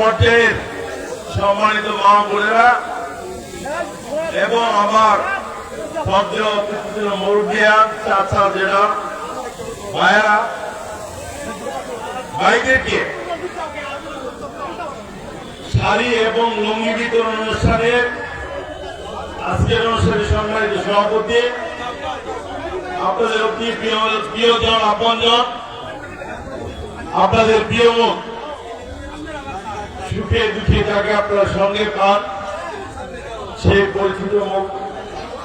পর্যায়ের সম্মানিত মা বোনেরা এবং আমার পদ্ম মুরগিয়া, চাচা, জেলা ভাইয়েরা, ভাইদেরকে শাড়ি এবং লঙ্গি বিতরণ অনুষ্ঠানে আজকের অনুষ্ঠানে সম্মানিত সভাপতি, আপনাদের প্রিয় প্রিয়জন আপনজন, আপনাদের প্রিয় মুখ সুখে দুঃখে যাকে আপনারা সঙ্গে পান সেই পরিচিত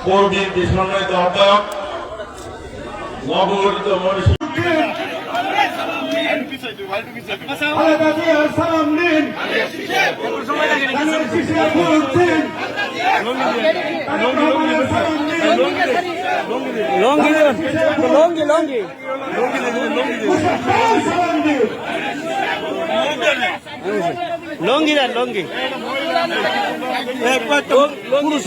কর্মীর সম্মানিত আহ্বায়ক নবগঠিত মনীষী সালাম নিন লঙ্গি দেন লঙ্গি লঙ্গি মুশারফের সালাম দিন লঙ্গি দেন লঙ্গি। পুরুষ